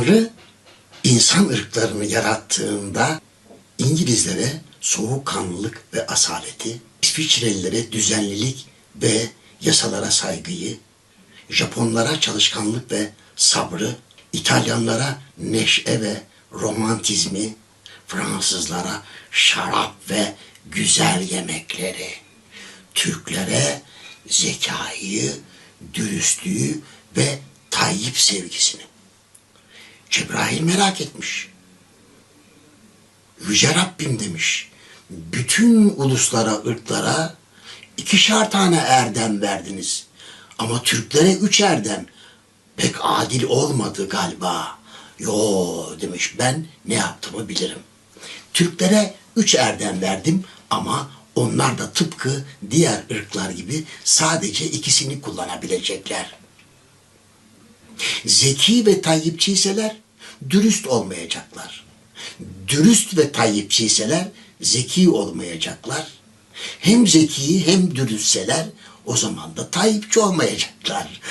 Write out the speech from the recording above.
Tanrı insan ırklarını yarattığında İngilizlere soğukkanlılık ve asaleti, İsviçrelilere düzenlilik ve yasalara saygıyı, Japonlara çalışkanlık ve sabrı, İtalyanlara neşe ve romantizmi, Fransızlara şarap ve güzel yemekleri, Türklere zekayı, dürüstlüğü ve Tayyip sevgisini. Cebrail merak etmiş. Yüce Rabbim demiş. Bütün uluslara, ırklara ikişer tane erdem verdiniz. Ama Türklere üç erdem. Pek adil olmadı galiba. Yo demiş ben ne yaptığımı bilirim. Türklere üç erdem verdim ama onlar da tıpkı diğer ırklar gibi sadece ikisini kullanabilecekler. Zeki ve tayyipçiyseler dürüst olmayacaklar. Dürüst ve tayyipçiyseler zeki olmayacaklar. Hem zeki hem dürüstseler o zaman da tayyipçi olmayacaklar.